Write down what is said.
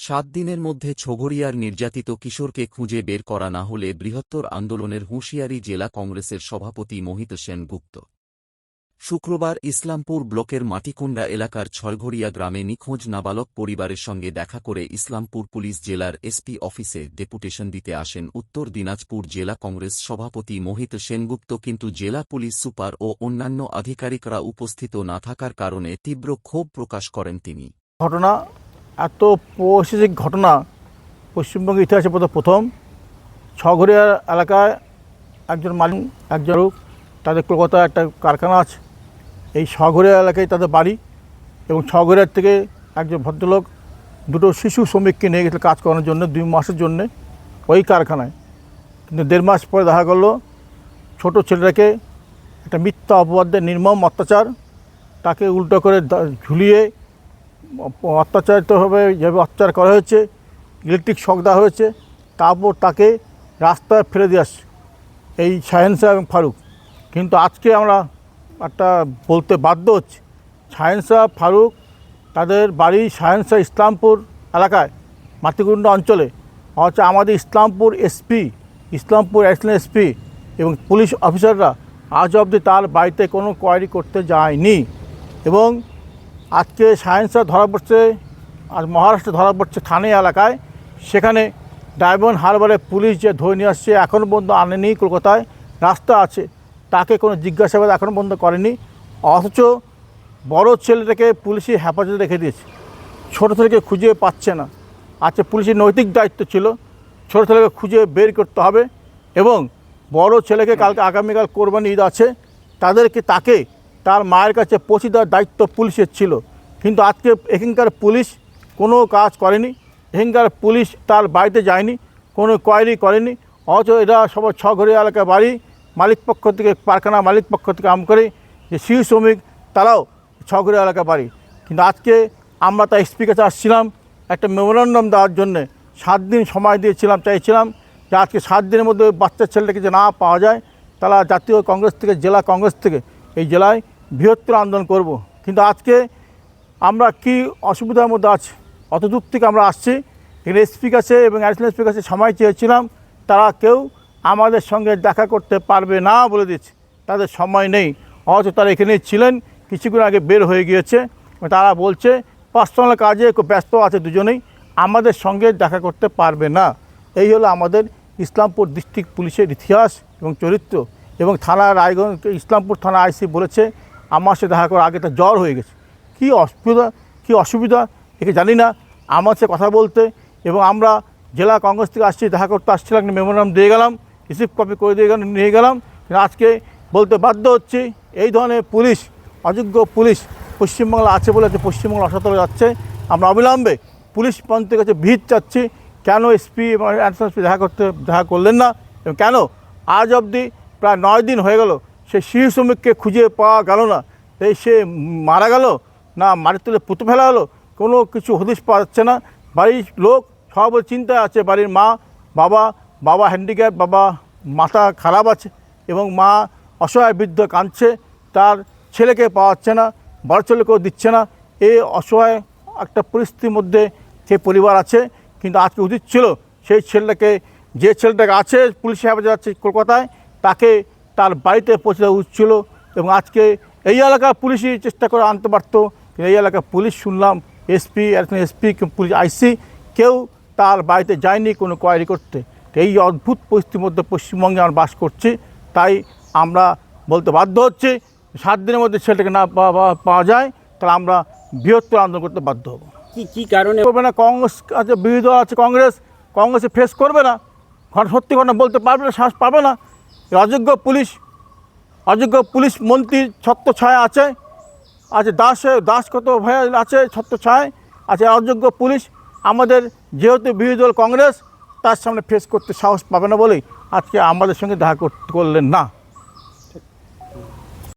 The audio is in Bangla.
সাত দিনের মধ্যে ছগরিয়ার নির্যাতিত কিশোরকে খুঁজে বের করা না হলে বৃহত্তর আন্দোলনের হুঁশিয়ারি জেলা কংগ্রেসের সভাপতি মোহিত সেনগুপ্ত শুক্রবার ইসলামপুর ব্লকের মাটিকুণ্ডা এলাকার ছয়ঘরিয়া গ্রামে নিখোঁজ নাবালক পরিবারের সঙ্গে দেখা করে ইসলামপুর পুলিশ জেলার এসপি অফিসে ডেপুটেশন দিতে আসেন উত্তর দিনাজপুর জেলা কংগ্রেস সভাপতি মোহিত সেনগুপ্ত কিন্তু জেলা পুলিশ সুপার ও অন্যান্য আধিকারিকরা উপস্থিত না থাকার কারণে তীব্র ক্ষোভ প্রকাশ করেন তিনি। ঘটনা এত পৈশিক ঘটনা, পশ্চিমবঙ্গের ইতিহাসে প্রথম ছঘরিয়া এলাকায় একজন মালিক, একজন লোক, তাদের কলকাতায় একটা কারখানা আছে। এই ছঘরিয়া এলাকায় তাদের বাড়ি এবং ছঘরিয়ার থেকে একজন ভদ্রলোক দুটো শিশু শ্রমিককে নিয়ে গেছিল কাজ করানোর জন্য দুই মাসের জন্যে ওই কারখানায়। কিন্তু দেড় মাস পরে দেখা গেল, ছোট ছেলেটাকে একটা মিথ্যা অপবাদের নির্মম অত্যাচার, তাকে উল্টো করে ঝুলিয়ে অত্যাচারিতভাবে যেভাবে অত্যাচার করা হয়েছে, ইলেকট্রিক শক দেওয়া হয়েছে, তারপর তাকে রাস্তায় ফেলে দিয়ে আসছে এই সাহেন্সা এবং ফারুক। কিন্তু আজকে আমরা একটা বলতে বাধ্য হচ্ছি সাহেন্সা ফারুক, তাদের বাড়ি সাহেন্সা ইসলামপুর এলাকায় মাতৃকুণ্ড অঞ্চলে। হচ্ছে আমাদের Islampur SP, Islampur additional SP এবং পুলিশ অফিসাররা আজ অবধি তার বাড়িতে কোনো কোয়ারি করতে যায়নি। এবং আজকে সায়েন্সরা ধরা পড়ছে আর মহারাষ্ট্রে ধরা পড়ছে থানে এলাকায়। সেখানে ডায়মন্ড হারবারে পুলিশ যে ধরে নিয়ে আসছে এখনও পর্যন্ত আনেনি কলকাতায়। রাস্তা আছে, তাকে কোনো জিজ্ঞাসাবাদ এখনও পর্যন্ত করেনি। অথচ বড় ছেলেটাকে পুলিশি হেফাজতে রেখে দিয়েছে। ছোটো ছেলেকে খুঁজে পাচ্ছে না। আচ্ছা পুলিশের নৈতিক দায়িত্ব ছিল। ছোটো ছেলেকে খুঁজে বের করতে হবে এবং বড় ছেলেকে কালকে আগামীকাল কোরবানি ঈদ আছে। তাদেরকে, তাকে তার মায়ের কাছে পৌঁছে দেওয়ার দায়িত্ব পুলিশের ছিল। কিন্তু আজকে এখানকার পুলিশ কোনো কাজ করেনি। এখানকার পুলিশ তার বাড়িতে যায়নি, কোনো কোয়ারি করেনি। অথচ এরা সবাই ছঘরে এলাকা বাড়ি, মালিক পক্ষ থেকে, কারখানা মালিক পক্ষ থেকে আম করে যে শিশু শ্রমিক, তারাও ছঘরে এলাকা বাড়ি। কিন্তু আজকে আমরা তাই এসপি কাছে আসছিলাম, একটা মেমোরান্ডাম দেওয়ার জন্যে। সাত দিন সময় দিয়েছিলাম, চাইছিলাম যে আজকে সাত দিনের মধ্যে বাচ্চা ছেলেটাকে যে না পাওয়া যায়, তারা জাতীয় কংগ্রেস থেকে, জেলা কংগ্রেস থেকে, এই জেলায় বৃহত্তর আন্দোলন করব। কিন্তু আজকে আমরা কি অসুবিধার মধ্যে আছি? অত দূর থেকে আমরা আসছি। এখানে এসপি কাছে এবং অ্যাডিশনাল এসপি কাছে সময় চেয়েছিলাম। তারা কেউ আমাদের সঙ্গে দেখা করতে পারবে না বলে দিচ্ছে। তাদের সময় নেই। অথচ তারা এখানেই ছিলেন। কিছুক্ষণ আগে বের হয়ে গিয়েছে। তারা বলছে পার্সোনাল কাজে ব্যস্ত আছে দুজনেই। আমাদের সঙ্গে দেখা করতে পারবে না। এই হলো আমাদের ইসলামপুর ডিস্ট্রিক্ট পুলিশের ইতিহাস এবং চরিত্র। এবং থানা রায়গঞ্জ ইসলামপুর থানা আইসি বলেছে আমার সাথে দেখা করার আগে তার জ্বর হয়ে গেছে। কী অসুবিধা কী অসুবিধা, একে জানি না। আমার সাথে কথা বলতে এবং আমরা জেলা কংগ্রেস থেকে আসছি, দেখা করতে আসছিলাম মেমোরাম দিয়ে গেলাম রিসিভ কপি করে দিয়ে গেলাম, নিয়ে গেলাম। আজকে বলতে বাধ্য হচ্ছি, এই ধরনের পুলিশ, অযোগ্য পুলিশ পশ্চিমবাংলা আছে বলে পশ্চিমবাংলা অসতলে যাচ্ছে। আমরা অবিলম্বে পুলিশ প্রান্তের কাছে ভিড় চাচ্ছি, কেন এসপি এবং অ্যাডিশনাল এসপি দেখা করতে, দেখা করলেন না এবং কেন আজ অবধি প্রায় নয় দিন হয়ে গেল সেই শিশু শ্রমিককে খুঁজে পাওয়া গেল না। এই সে মারা গেল না মাটির তুলে পুঁতে ফেলা হলো, কোনো কিছু হদিশ পাওয়া যাচ্ছে না। বাড়ির লোক সব চিন্তায় আছে, বাড়ির মা, বাবা বাবা হ্যান্ডিক্যাপ বাবা মাথা খারাপ আছে এবং মা অসহায় বৃদ্ধ কাঁদছে, তার ছেলেকে পাওয়া যাচ্ছে না, বড় ছেলেকেও দিচ্ছে না। এই অসহায় একটা পরিস্থিতির মধ্যে সে পরিবার আছে, কিন্তু আজকে উচিত ছিল। সেই ছেলেটাকে, যে ছেলেটাকে আছে, পুলিশ হেফাজতে আছে কলকাতায়, তাকে তার বাড়িতে পৌঁছে দেওয়া উচিত ছিল এবং আজকে এই এলাকার পুলিশই চেষ্টা করে আনতে পারতো। এই এলাকার পুলিশ শুনলাম এসপি এসপি পুলিশ আইসি কেউ তার বাড়িতে যায়নি কোনো কোয়ারি করতে। তো এই অদ্ভুত পরিস্থিতির মধ্যে পশ্চিমবঙ্গে আমরা বাস করছি তাই আমরা বলতে বাধ্য হচ্ছি সাত দিনের মধ্যে ছেলেটাকে না পাওয়া- যায় তাহলে আমরা বৃহত্তর আন্দোলন করতে বাধ্য হব। কি কি কারণে? করবে না কংগ্রেস আছে বিরোধী দল আছে কংগ্রেস কংগ্রেসে ফেস করবে না। ঘটনা সত্যি ঘটনা বলতে পারবে না শ্বাস পাবে না। অযোগ্য পুলিশ অযোগ্য পুলিশ মন্ত্রী ছত্র ছায় আছে আছে দাস দাস কত ভয় আছে ছত্র ছায় আছে অযোগ্য পুলিশ, আমাদের যেহেতু বিরোধী দল কংগ্রেস, তার সামনে ফেস করতে সাহস পাবে না বলেই আজকে আমাদের সঙ্গে দেখা করলেন না।